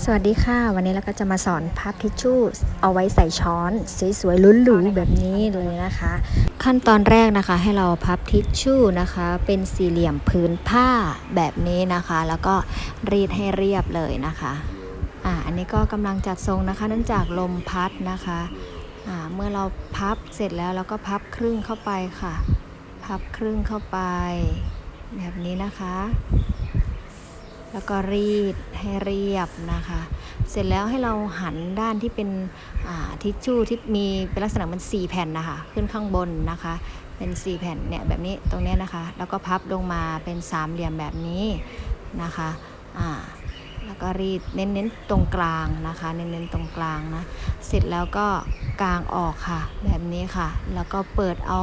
สวัสดีค่ะ วันนี้เราก็จะมาสอนพับทิชชู่เอาไว้ใส่ช้อน สวยๆลุ้นหรูแบบนี้เลยนะคะ ขั้นตอนแรกนะคะ ให้เราพับทิชชู่นะคะ เป็นสี่เหลี่ยมพื้นผ้าแบบนี้นะคะ แล้วก็รีดให้เรียบเลยนะคะอ่าอันนี้ก็กำลังจัดทรงนะคะเนื่องจากลมพัดนะคะอ่าเมื่อเราพับเสร็จแล้วเราก็พับครึ่งเข้าไปค่ะ พับครึ่งเข้าไป แบบนี้นะคะ แล้วก็รีดให้เรียบนะคะ เสร็จแล้วให้เราหันด้านที่เป็นทิชชู่ที่มีเป็นลักษณะมัน4แผ่นนะคะ ขึ้นข้างบนนะคะ เป็น 4 แผ่นเนี่ยแบบนี้ตรงนี้นะคะ แล้วก็พับลงมาเป็นสามเหลี่ยมแบบนี้นะคะอ่าแล้วก็รีดเน้นๆตรงกลางนะคะ เน้นๆตรงกลางนะ เสร็จแล้วก็กางออกค่ะ แบบนี้ค่ะ แล้วก็เปิดเอา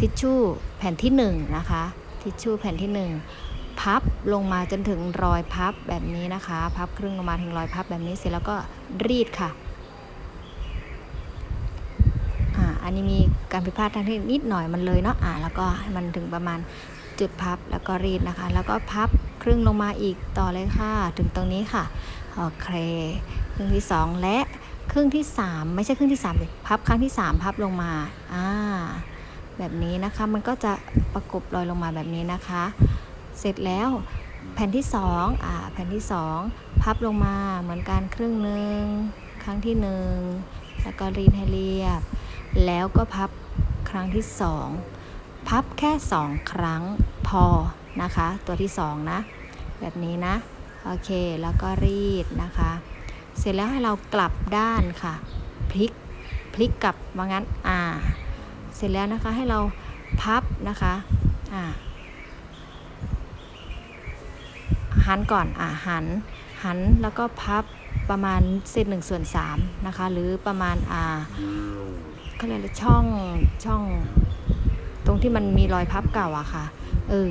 ทิชชู่แผ่นที่1นะคะ ทิชชู่แผ่นที่ 1 พับลงมาจนถึงรอยพับแบบนี้นะคะ พับครึ่งลงมาถึงรอยพับแบบนี้เสร็จแล้วก็รีดค่ะอ่าอันนี้มีการผิดพลาดทางเทคนิคนิดหน่อยมันเลยเนาะอ่าแล้วก็ให้มันถึงประมาณจุดพับแล้วก็รีดนะคะ แล้วก็พับครึ่งลงมาอีกต่อเลยค่ะ ถึงตรงนี้ค่ะโอเคครึ่งที่ 2 และครึ่งที่ 3 ไม่ใช่ครึ่งที่3เลยพับครั้งที่ 3 พับลงมาอ่าแบบนี้นะคะมันก็จะประกบรอยลงมาแบบนี้นะคะ เสร็จแล้วแผ่นที่2อ่าแผ่นที่ 2 พับลงมาเหมือนกันครึ่งหนึ่งครั้งที่ 1 แล้วก็รีดให้เรียบ แล้วก็พับครั้งที่ 2 พับแค่ 2 ครั้งพอนะคะ ตัวที่ 2 นะ แบบนี้นะ โอเคแล้วก็รีดนะคะ เสร็จแล้วให้เรากลับด้านค่ะ พลิกพลิกกลับว่างั้นอ่า เสร็จแล้วนะคะให้เราพับนะคะอ่า หันก่อนอ่าหัน หันแล้วก็พับประมาณเศษหนึ่งส่วนสามนะคะ หรือประมาณอ่าเขาเรียกช่องช่อง ตรงที่มันมีรอยพับเก่าอะค่ะ เออ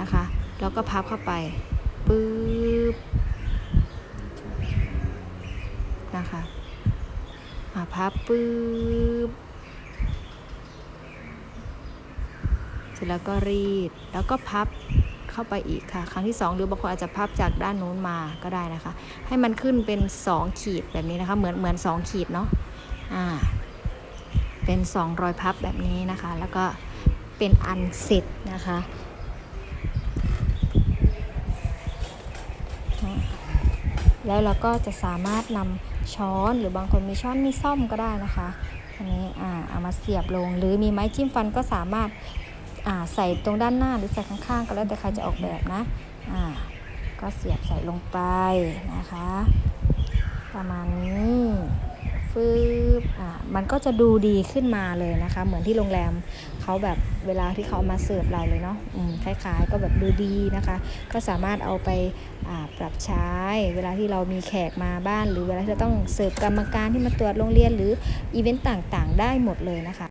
นะคะ แล้วก็พับเข้าไปปึ๊บนะคะอ่าพับปึ๊บเสร็จแล้วก็รีดแล้วก็พับ เข้าไปอีกค่ะ ครั้งที่ 2 หรือบางคนอาจจะพับจากด้านนู้นมาก็ได้นะคะ ให้มันขึ้นเป็น 2 ขีดแบบนี้นะคะ เหมือนเหมือน 2 ขีดเนาะอ่าเป็น 2 รอยพับแบบนี้นะคะ แล้วก็เป็นอันเสร็จนะคะแล้วเราก็จะสามารถนำช้อนหรือบางคนมีช้อนมีซ่อมก็ได้นะคะอันนี้อ่าเอามาเสียบลงหรือมีไม้จิ้มฟันก็สามารถ ใส่ตรงด้านหน้าหรือใส่ข้างๆ ก็แล้วแต่ใครจะออกแบบนะอ่าก็เสียบใส่ลงไปนะคะ ประมาณนี้ฟืบอ่ามันก็จะดูดีขึ้นมาเลยนะคะ เหมือนที่โรงแรมเขาแบบเวลาที่เขามาเสิร์ฟเราเลยเนาะอืมคล้าย ๆ ก็แบบดูดีนะคะ ก็สามารถเอาไปปรับใช้ เวลาที่เรามีแขกมาบ้าน หรือเวลาที่เราต้องเสิร์ฟกรรมการที่มาตรวจโรงเรียนหรืออีเวนต์ต่างๆ ได้หมดเลยนะคะ